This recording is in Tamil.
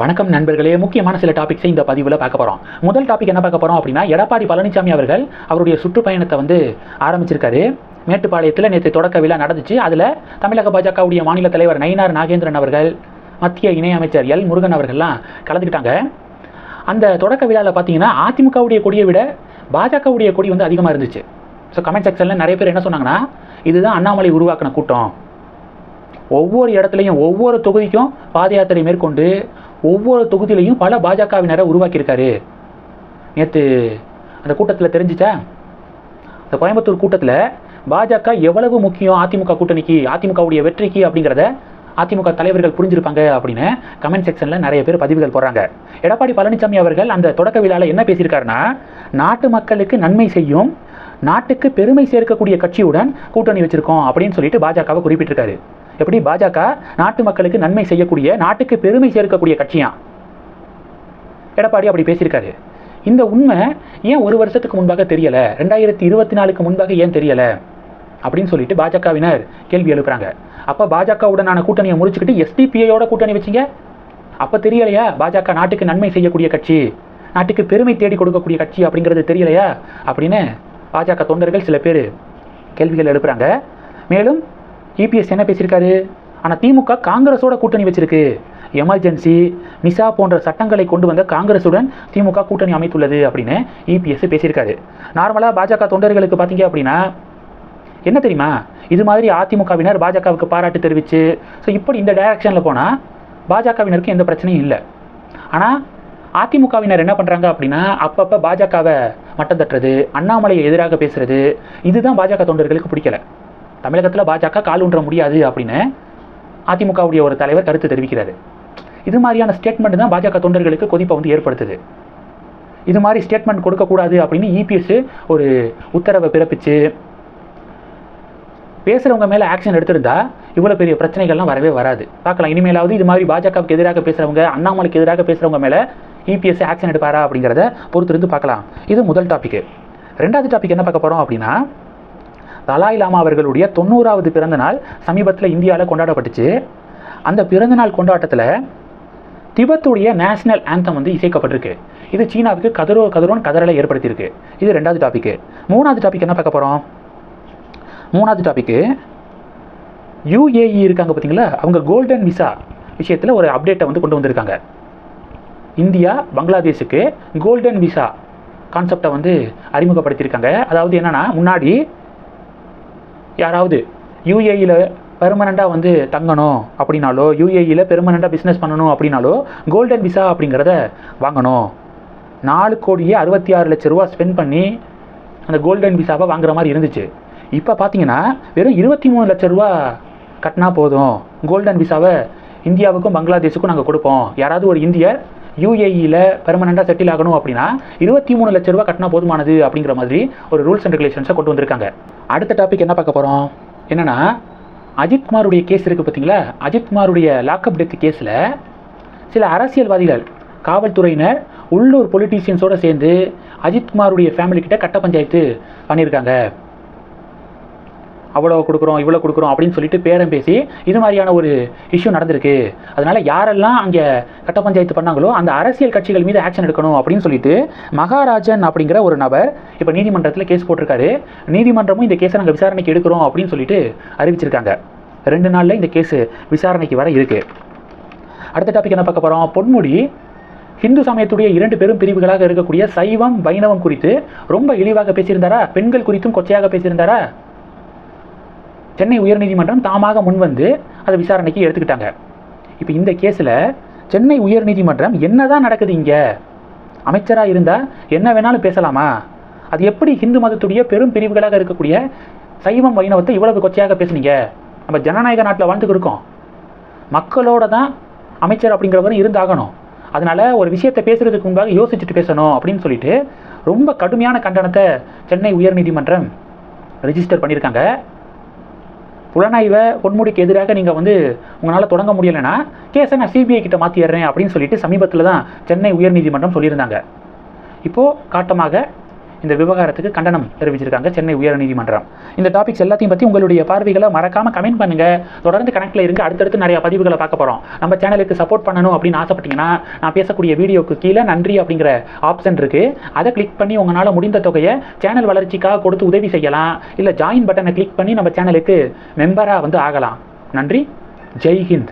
வணக்கம் நண்பர்களே. முக்கியமான சில டாபிக்ஸை இந்த பதிவில் பார்க்க போகிறோம் முதல் டாபிக் என்ன பார்க்க போகிறோம் அப்படின்னா எடப்பாடி பழனிசாமி அவர்கள் அவருடைய சுற்றுப்பயணத்தை வந்து ஆரம்பிச்சிருக்காரு. மேட்டுப்பாளையத்தில் நேற்று தொடக்க விழா நடந்துச்சு. அதில் தமிழக பாஜகவுடைய மாநில தலைவர் நயினார் நாகேந்திரன் அவர்கள் மத்திய இணையமைச்சர் எல் முருகன் அவர்கள்லாம் கலந்துக்கிட்டாங்க. அந்த தொடக்க விழாவில் பார்த்தீங்கன்னா அதிமுகவுடைய கொடியை விட பாஜகவுடைய கொடி வந்து அதிகமாக இருந்துச்சு. ஸோ கமெண்ட் செக்ஷனில் நிறைய பேர் என்ன சொன்னாங்கன்னா இதுதான் அண்ணாமலை உருவாக்கின கூட்டம். ஒவ்வொரு இடத்துலையும் ஒவ்வொரு தொகுதிக்கும் பாத யாத்திரை மேற்கொண்டு ஒவ்வொரு தொகுதியிலையும் பல பாஜகவினரை உருவாக்கியிருக்காரு. நேற்று அந்த கூட்டத்தில் தெரிஞ்சிச்சா? அந்த கோயம்புத்தூர் கூட்டத்தில் பாஜக எவ்வளவு முக்கியம் அதிமுக கூட்டணிக்கு அதிமுகவுடைய வெற்றிக்கு அப்படிங்கிறத அதிமுக தலைவர்கள் புரிஞ்சிருப்பாங்க அப்படின்னு கமெண்ட் செக்ஷனில் நிறைய பேர் பதிவுகள் போடுறாங்க. எடப்பாடி பழனிசாமி அவர்கள் அந்த தொடக்க விழாவில் என்ன பேசியிருக்காருன்னா நாட்டு மக்களுக்கு நன்மை செய்யும் நாட்டுக்கு பெருமை சேர்க்கக்கூடிய கட்சியுடன் கூட்டணி வச்சிருக்கோம் அப்படின்னு சொல்லிட்டு பாஜகவை குறிப்பிட்டிருக்காரு. எப்படி பாஜக நாட்டு மக்களுக்கு நன்மை செய்யக்கூடிய நாட்டுக்கு பெருமை சேர்க்கக்கூடிய கட்சியா? எடப்பாடி அப்படி பேசியிருக்காரு. இந்த உண்மை ஏன் ஒரு வருஷத்துக்கு முன்பாக தெரியல? ரெண்டாயிரத்தி இருபத்தி நாலுக்கு முன்பாக ஏன் தெரியல? அப்படின்னு சொல்லிட்டு பாஜகவினர் கேள்வி எழுப்புறாங்க. அப்போ பாஜகவுடனான கூட்டணியை முடிச்சுக்கிட்டு எஸ்டிபிஐயோட கூட்டணி வச்சிங்க? அப்போ தெரியலையா? பாஜக நாட்டுக்கு நன்மை செய்யக்கூடிய கட்சி நாட்டுக்கு பெருமை தேடி கொடுக்கக்கூடிய கட்சி அப்படிங்கிறது தெரியலையா? அப்படின்னு பாஜக தொண்டர்கள் சில பேர் கேள்விகள் எழுப்புறாங்க. மேலும் இபிஎஸ் என்ன பேசியிருக்காரு? ஆனால் திமுக காங்கிரஸோட கூட்டணி வச்சிருக்கு. எமர்ஜென்சி மிசா போன்ற சட்டங்களை கொண்டு வந்த காங்கிரஸுடன் திமுக கூட்டணி அமைத்துள்ளது அப்படின்னு இபிஎஸ் பேசியிருக்காரு. நார்மலாக பாஜக தொண்டர்களுக்கு பார்த்தீங்க அப்படின்னா என்ன தெரியுமா? இது மாதிரி அதிமுகவினர் பாஜகவுக்கு பாராட்டு தெரிவித்து ஸோ இப்படி இந்த டைரக்ஷனில் போனால் பாஜகவினருக்கு எந்த பிரச்சனையும் இல்லை. ஆனால் அதிமுகவினர் என்ன பண்ணுறாங்க அப்படின்னா அப்பப்போ பாஜகவை மட்டம் தட்டுறது அண்ணாமலையை எதிராக பேசுகிறது இதுதான் பாஜக தொண்டர்களுக்கு பிடிக்கல. தமிழகத்தில் பாஜக கால் ஊன்ற முடியாது அப்படின்னு அதிமுகவுடைய ஒரு தலைவர் கருத்து தெரிவிக்கிறாரு. இது மாதிரியான ஸ்டேட்மெண்ட் தான் பாஜக தொண்டர்களுக்கு கொதிப்பை வந்து ஏற்படுத்துது. இது மாதிரி ஸ்டேட்மெண்ட் கொடுக்கக்கூடாது அப்படின்னு இபிஎஸ் ஒரு உத்தரவை பிறப்பிச்சு பேசுகிறவங்க மேலே ஆக்ஷன் எடுத்திருந்தா இவ்வளோ பெரிய பிரச்சனைகள்லாம் வரவே வராது. பார்க்கலாம் இனிமேலாவது இது மாதிரி பாஜகவுக்கு எதிராக பேசுகிறவங்க அண்ணாமலைக்கு எதிராக பேசுகிறவங்க மேலே இபிஎஸ் ஆக்ஷன் எடுப்பாரா அப்படிங்கிறத பொறுத்திருந்து பார்க்கலாம். இது முதல் டாபிக் ரெண்டாவது டாபிக் என்ன பார்க்க போகிறோம் அப்படின்னா தலாய் லாமா அவர்களுடைய தொண்ணூறாவது பிறந்த நாள் சமீபத்தில் இந்தியாவில் கொண்டாடப்பட்டுச்சு. அந்த பிறந்தநாள் கொண்டாட்டத்தில் திபெத்துடைய நேஷனல் ஆந்தம் வந்து இசைக்கப்பட்டிருக்கு. இது சீனாவுக்கு கதரோ கதரோன் கதறலை ஏற்படுத்தியிருக்கு. இது ரெண்டாவது டாபிக்கு மூணாவது டாபிக் என்ன பார்க்க போகிறோம் மூணாவது டாபிக்கு யுஏஇ இருக்காங்க பார்த்தீங்களா அவங்க கோல்டன் விசா விஷயத்தில் ஒரு அப்டேட்டை வந்து கொண்டு வந்திருக்காங்க. இந்தியா பங்களாதேஷுக்கு கோல்டன் விசா கான்செப்டை வந்து அறிமுகப்படுத்தியிருக்காங்க. அதாவது என்னென்னா முன்னாடி யாராவது யூஏஇயில் பெர்மனண்ட்டாக வந்து தங்கணும் அப்படின்னாலோ யூஏஇயில் பெர்மனண்ட்டாக பிஸ்னஸ் பண்ணணும் அப்படின்னாலோ கோல்டன் விசா அப்படிங்கிறத வாங்கணும். நாலு கோடியே அறுபத்தி ஆறு லட்ச ரூபா ஸ்பெண்ட் பண்ணி அந்த கோல்டன் விசாவை வாங்குற மாதிரி இருந்துச்சு. இப்போ பார்த்தீங்கன்னா வெறும் இருபத்தி மூணு லட்ச ரூபா கட்டினா போதும். கோல்டன் விசாவை இந்தியாவுக்கும் பங்களாதேஷுக்கும் நாங்கள் கொடுப்போம். யாராவது ஒரு இந்தியர் யூஏஇயில் பெர்மனண்ட்டாக செட்டில் ஆகணும் அப்படின்னா இருபத்தி மூணு லட்ச ரூபா கட்டினா போதுமானது அப்படிங்கிற மாதிரி ஒரு ரூல்ஸ் அண்ட் ரெகுலேஷன்ஸை கொண்டு வந்திருக்காங்க. அடுத்த டாபிக் என்ன பார்க்க போகிறோம் என்னென்னா அஜித்குமாருடைய கேஸ் இருக்குது பார்த்தீங்களா? அஜித்குமாருடைய லாக்அப் டெத் கேஸில் சில அரசியல்வாதிகள் காவல்துறையினர் உள்ளூர் பொலிட்டீஷியன்ஸோடு சேர்ந்து அஜித்குமாருடைய ஃபேமிலிக்கிட்ட கட்ட பஞ்சாயத்து பண்ணியிருக்காங்க. அவ்வளோ கொடுக்குறோம் இவ்வளோ கொடுக்குறோம் அப்படின்னு சொல்லிட்டு பேரம் பேசி இது மாதிரியான ஒரு இஷ்யூ நடந்திருக்கு. அதனால் யாரெல்லாம் அங்கே கட்ட பஞ்சாயத்து பண்ணாங்களோ அந்த அரசியல் கட்சிகள் மீது ஆக்ஷன் எடுக்கணும் அப்படின்னு சொல்லிட்டு மகாராஜன் அப்படிங்கிற ஒரு நபர் இப்போ நீதிமன்றத்தில் கேஸ் போட்டிருக்காரு. நீதிமன்றமும் இந்த கேஸை நாங்கள் விசாரணைக்கு எடுக்கிறோம் அப்படின்னு சொல்லிட்டு அறிவிச்சிருக்காங்க. ரெண்டு நாளில் இந்த கேஸு விசாரணைக்கு வர இருக்குது அடுத்த டாபிக் என்ன பார்க்க போகிறோம் பொன்முடி ஹிந்து சமயத்துடைய இரண்டு பெரும் பிரிவுகளாக இருக்கக்கூடிய சைவம் வைணவம் குறித்து ரொம்ப இழிவாக பேசியிருந்தாரா? பெண்கள் குறித்தும் கொச்சையாக பேசியிருந்தாரா? சென்னை உயர்நீதிமன்றம் தாமாக முன்வந்து அதை விசாரணைக்கு எடுத்துக்கிட்டாங்க. இப்போ இந்த கேஸில் சென்னை உயர்நீதிமன்றம் என்னதான் நடக்குது இங்கே? அமைச்சராக இருந்தால் என்ன வேணாலும் பேசலாமா? அது எப்படி ஹிந்து மதத்துடைய பெரும் பிரிவுகளாக இருக்கக்கூடிய சைவம் வைணவத்தை இவ்வளவு கொச்சையாக பேசுனீங்க? நம்ம ஜனநாயக நாட்டில் வாழ்ந்துட்டு இருக்கோம். மக்களோட தான் அமைச்சர் அப்படிங்கிறவரும் இருந்தாகணும். அதனால் ஒரு விஷயத்தை பேசுகிறதுக்கு முன்பாக யோசிச்சுட்டு பேசணும் அப்படின்னு சொல்லிட்டு ரொம்ப கடுமையான கண்டனத்தை சென்னை உயர்நீதிமன்றம் ரெஜிஸ்டர் பண்ணியிருக்காங்க. புலனாய்வை பொன்முடிக்கு எதிராக நீங்கள் வந்து உங்களால் தொடங்க முடியலைன்னா கேஸை நான் சிபிஐ கிட்ட மாற்றிடுறேன் அப்படின்னு சொல்லிட்டு சமீபத்தில் தான் சென்னை உயர்நீதிமன்றம் சொல்லியிருந்தாங்க. இப்போது காட்டமாக இந்த விவகாரத்துக்கு கண்டனம் தெரிவிச்சிருக்காங்க சென்னை உயர்நீதிமன்றம். இந்த டாபிக்ஸ் எல்லாத்தையும் பற்றி உங்களுடைய பார்வைகளை மறக்காம கமெண்ட் பண்ணுங்க. தொடர்ந்து கனெக்டில் இருங்க. அடுத்தடுத்து நிறைய பதிவுகளை பார்க்க போகிறோம் நம்ம சேனலுக்கு சப்போர்ட் பண்ணணும் அப்படின்னு ஆசைப்பட்டீங்கன்னா நான் பேசக்கூடிய வீடியோக்கு கீழே நன்றி அப்படிங்கிற ஆப்ஷன் இருக்குது அதை கிளிக் பண்ணி உங்களால் முடிந்த தொகையை சேனல் வளர்ச்சிக்காக கொடுத்து உதவி செய்யலாம். இல்லை ஜாயின் பட்டனை கிளிக் பண்ணி நம்ம சேனலுக்கு மெம்பராக வந்து ஆகலாம். நன்றி. ஜெய் ஹிந்த்.